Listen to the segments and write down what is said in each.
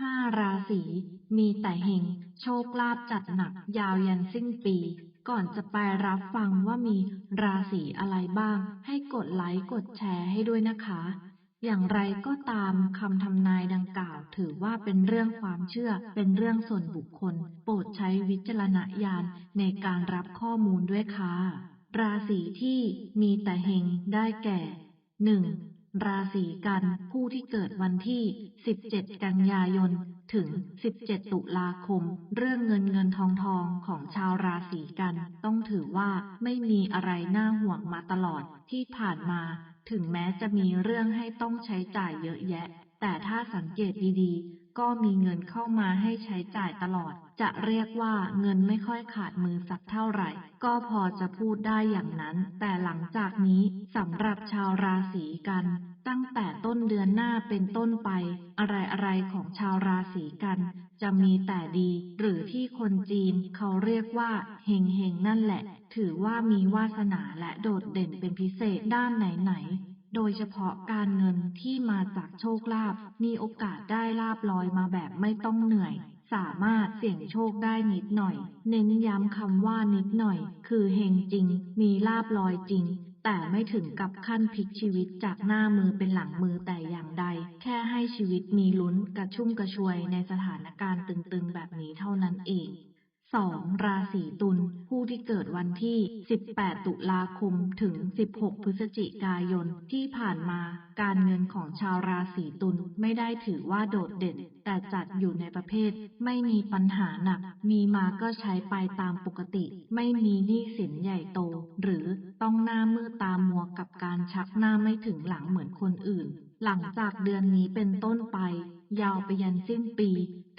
ห้าราศี มีแต่เฮง โชคลาภจัดหนักยาวยันสิ้นปี ก่อนจะไปรับฟังว่ามีราศีอะไรบ้าง ให้กดไลค์กดแชร์ให้ด้วยนะคะ อย่างไรก็ตามคำทำนายดังกล่าว ถือว่าเป็นเรื่องความเชื่อ เป็นเรื่องส่วนบุคคล โปรดใช้วิจารณญาณในการรับข้อมูลด้วยค่ะ ราศีที่มีแต่เฮงได้แก่หนึ่ง ราศีกัน ผู้ที่เกิดวันที่ 17 กันยายน ถึง 17 ตุลาคม เรื่องเงินเงินทองทองของชาวราศีกัน ต้องถือว่าไม่มีอะไรน่าห่วงมาตลอดที่ผ่านมา ถึงแม้จะมีเรื่องให้ต้องใช้จ่ายเยอะแยะ แต่ถ้าสังเกตดีๆ ก็มีเงินเข้ามาให้ใช้จ่ายตลอด จะเรียกว่าเงินไม่ค่อยขาดมือสักเท่าไหร่ ก็พอจะพูดได้อย่างนั้น แต่หลังจากนี้สำหรับชาวราศีกัน ตั้งแต่ต้นเดือนหน้าเป็นต้นไป อะไรๆของชาวราศีกัน จะมีแต่ดี หรือที่คนจีนเขาเรียกว่าเฮงเฮงๆนั่นแหละ ถือว่ามีวาสนาและโดดเด่นเป็นพิเศษด้านไหนๆ โดยเฉพาะการเงินที่มาจากโชคลาภมีโอกาสได้ลาบลอยมาแบบไม่ต้องเหนื่อย สามารถเสี่ยงโชคได้นิดหน่อย เน้นย้ำคำว่านิดหน่อย คือเฮงจริง มีลาบลอยจริง แต่ไม่ถึงกับขั้นพลิกชีวิตจากหน้ามือเป็นหลังมือแต่อย่างใด แค่ให้ชีวิตมีลุ้นกระชุ่มกระชวยในสถานการณ์ตึงๆแบบนี้เท่านั้นเอง สองราศีตุลผู้ที่เกิดวันที่ 18 ตุลาคม ถึง 16 พฤศจิกายน ที่ผ่านมา การเงินของชาวราศีตุลไม่ได้ถือว่าโดดเด่น แต่จัดอยู่ในประเภท ไม่มีปัญหาหนัก มีมาก็ใช้ไปตามปกติ ไม่มีหนี้สินใหญ่โต หรือต้องหน้ามืดตามัวกับการชักหน้าไม่ถึงหลังเหมือนคนอื่น หลังจากเดือนนี้เป็นต้นไป ยาวไปยันสิ้นปี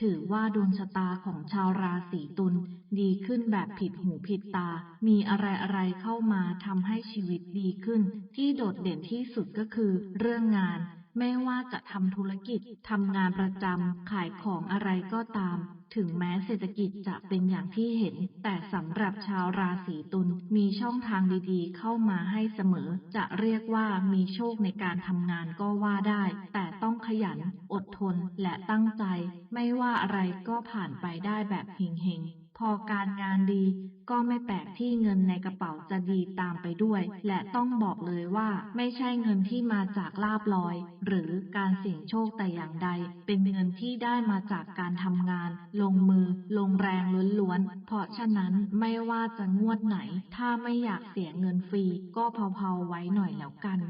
ถือว่าดวงชะตาของชาวราศีตุลดีขึ้นแบบผิดหูผิดตา มีอะไรอะไรๆเข้ามาทำให้ชีวิตดีขึ้น ที่โดดเด่นที่สุดก็คือเรื่องงาน ไม่ว่าจะทำธุรกิจ ทำงานประจำ ขายของอะไรก็ตาม ถึงแม้เศรษฐกิจจะเป็นอย่างที่เห็น แต่สำหรับชาวราศีตุลมีช่องทางดีๆ เข้ามาให้เสมอ จะเรียกว่ามีโชคในการทำงานก็ว่าได้ แต่ต้องขยัน อดทน และตั้งใจ ไม่ว่าอะไรก็ผ่านไปได้แบบเฮงๆ อการงานดี ก็ไม่แปลกที่เงินในกระเป๋าจะดีตามไปด้วย และต้องบอกเลยว่า ไม่ใช่เงินที่มาจากลาบลอย หรือการเสี่ยงโชคแต่อย่างใด เป็นเงินที่ได้มาจากการทำงาน ลงมือ ลงแรงล้วนๆ เพราะฉะนั้นไม่ว่าจะงวดไหน ถ้าไม่อยากเสียเงินฟรี ก็เผาๆไว้หน่อยแล้วกัน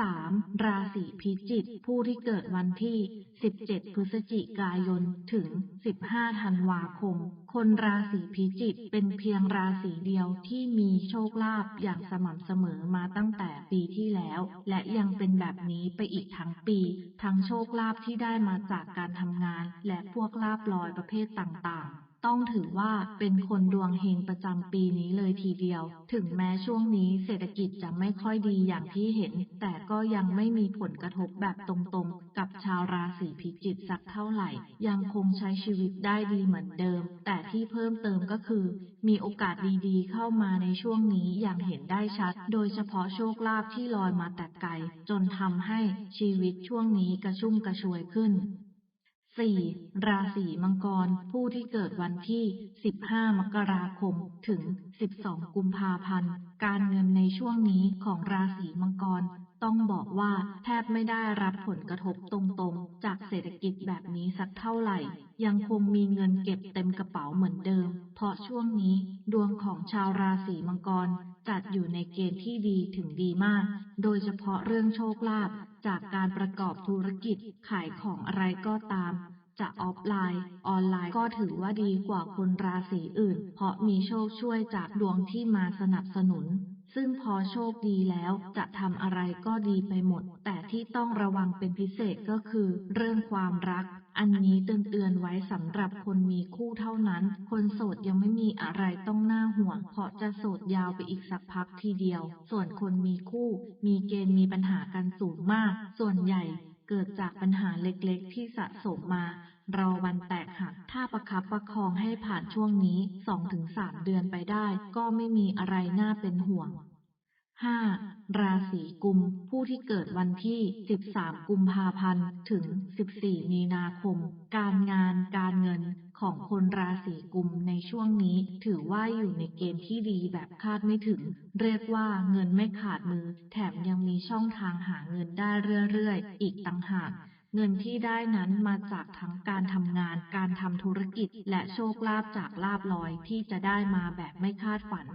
สามราศีพิจิกผู้ที่เกิดวันที่ 17 พฤศจิกายน ถึง 15 ธันวาคม คนราศีพิจิกเป็นเพียงราศีเดียวที่มีโชคลาภอย่างสม่ำเสมอมาตั้งแต่ปีที่แล้ว และยังเป็นแบบนี้ไปอีกทั้งปี ทั้งโชคลาภที่ได้มาจากการทำงาน และพวกลาบลอยประเภทต่างๆ ต้องถือว่าเป็นคนดวงเฮงประจำปีนี้เลยทีเดียว ถึงแม้ช่วงนี้เศรษฐกิจจะไม่ค่อยดีอย่างที่เห็น แต่ก็ยังไม่มีผลกระทบแบบตรงๆ กับชาวราศีพิจิกสักเท่าไหร่ ยังคงใช้ชีวิตได้ดีเหมือนเดิม แต่ที่เพิ่มเติมก็คือ มีโอกาสดีๆ เข้ามาในช่วงนี้อย่างเห็นได้ชัด โดยเฉพาะโชคลาภที่ลอยมาแต่ไกล จนทำให้ชีวิตช่วงนี้กระชุ่มกระชวยขึ้น 4. ราศีมังกร ผู้ที่เกิดวันที่ 15 มกราคม ถึง 12 กุมภาพันธ์ การเงินในช่วงนี้ของราศีมังกร ต้องบอกว่าแทบไม่ได้รับผลกระทบตรงๆ จากเศรษฐกิจแบบนี้สักเท่าไหร่ ยังคงมีเงินเก็บเต็มกระเป๋าเหมือนเดิม เพราะช่วงนี้ดวงของชาวราศีมังกรจัดอยู่ในเกณฑ์ที่ดีถึงดีมาก โดยเฉพาะเรื่องโชคลาภจากการประกอบธุรกิจขายของอะไรก็ตาม จะออฟไลน์ ออนไลน์ก็ถือว่าดีกว่าคนราศีอื่น เพราะมีโชคช่วยจากดวงที่มาสนับสนุน ซึ่งพอโชคดีแล้วจะทำอะไรก็ดีไปหมด แต่ที่ต้องระวังเป็นพิเศษก็คือ เรื่องความรัก อันนี้เตือนๆไว้สำหรับคนมีคู่เท่านั้น คนโสดยังไม่มีอะไรต้องน่าห่วง เพราะจะโสดยาวไปอีกสักพักทีเดียว ส่วนคนมีคู่ มีเกณฑ์มีปัญหากันสูงมาก ส่วนใหญ่ เกิดจากปัญหาเล็กๆ ที่สะสมมารอวันแตกหัก ถ้าประคับประคองให้ผ่านช่วงนี้ 2-3 เดือนไปได้ ก็ไม่มีอะไรน่าเป็นห่วง 5. ราศีกุม ผู้ที่เกิดวันที่ 13 กุมภาพันธ์ ถึง 14 มีนาคม การงาน การเงิน ของคนราศีกุมในช่วงนี้ ถือว่าอยู่ในเกณฑ์ที่ดีแบบคาดไม่ถึง เรียกว่าเงินไม่ขาดมือ แถมยังมีช่องทางหาเงินได้เรื่อยๆ อีกต่างหากเงินที่ได้นั้นมาจากทั้งการทำงาน การทำธุรกิจ และโชคลาภจากลาภลอยที่จะได้มาแบบไม่คาดฝัน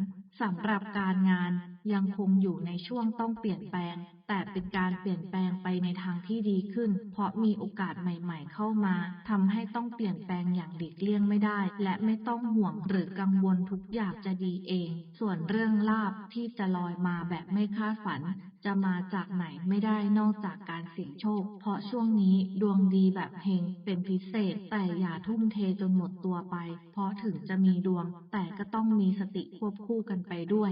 สำหรับการงาน ยังคงอยู่ในช่วงต้องเปลี่ยนแปลง แต่เป็นการเปลี่ยนแปลงไปในทางที่ดีขึ้น เพราะมีโอกาสใหม่ ๆ เข้ามาทำให้ต้องเปลี่ยนแปลงอย่างหลีกเลี่ยงไม่ได้ และไม่ต้องห่วงหรือกังวลทุกอย่างจะดีเอง ส่วนเรื่องลาภที่จะลอยมาแบบไม่คาดฝัน จะมาจากไหนไม่ได้นอกจากการเสี่ยงโชค เพราะช่วงนี้ดวงดีแบบเฮงเป็นพิเศษ แต่อย่าทุ่มเทจนหมดตัวไป เพราะถึงจะมีดวง แต่ก็ต้องมีสติควบคู่กันไปด้วย